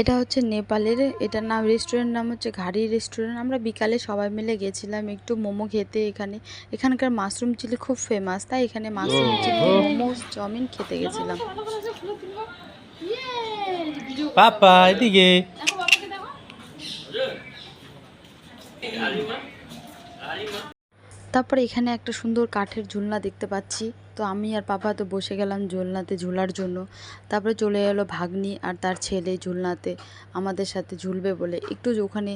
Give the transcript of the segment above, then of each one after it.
এটা হচ্ছে নেপালের এটার নাম রেস্টুরেন্ট নাম হচ্ছে ঘাড়ি রেস্টুরেন্ট আমরা বিকালে সবাই মিলে গেছিলাম একটু মোমো খেতে এখানে। এখানকার মাশরুম চিলি খুব ফেমাস তাই এখানে মাশরুম চিলি মোমো চাউমিন খেতে গেছিলাম। পাপা এদিকে। তারপরে এখানে একটা সুন্দর কাঠের ঝুলনা দেখতে পাচ্ছি। তো আমি আর পাপা তো বসে গেলাম ঝুলনাতে ঝুলার জন্য। তারপরে চলে এলো ভাগ্নি আর তার ছেলে ঝুলনাতে আমাদের সাথে ঝুলবে বলে। একটু ওখানে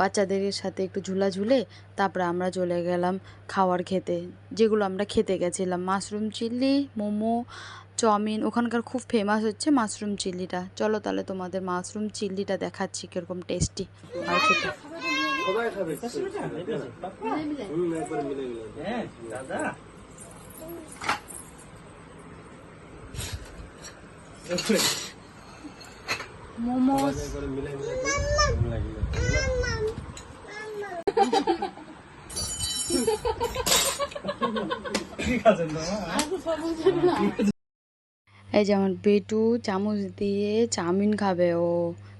বাচ্চাদের সাথে একটু ঝুলা ঝুলে তারপরে আমরা চলে গেলাম খাওয়ার খেতে। যেগুলো আমরা খেতে গেছিলাম। মাশরুম চিল্লি মোমো, চাউমিন, ওখানকার খুব ফেমাস হচ্ছে মাশরুম চিল্লিটা চলো তাহলে তোমাদের মাশরুম চিল্লিটা দেখাচ্ছি কীরকম টেস্টি আর খেতে। হ্যাঁ দাদা মোমোস ঠিক আছে না এই যে আমার বেটু চামচ দিয়ে চাউমিন খাবে ও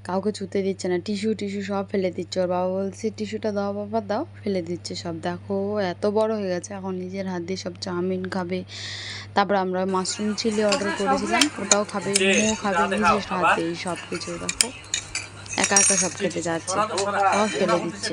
কাউকে ছুতে দিচ্ছে না টিস্যু টিস্যু সব ফেলে দিচ্ছে ওর বাবা বলছে টিস্যুটা দাও বাবা দাও ফেলে দিচ্ছে সব দেখো এত বড় হয়ে গেছে এখন নিজের হাত দিয়ে সব চাউমিন খাবে তারপর আমরা মাশরুম চিলি অর্ডার করেছিলাম ওটাও খাবে মোমো খাবে নিজের হাত দিয়ে সব কিছু দেখো একা একা সব খেতে যাচ্ছে সব ফেলে দিচ্ছে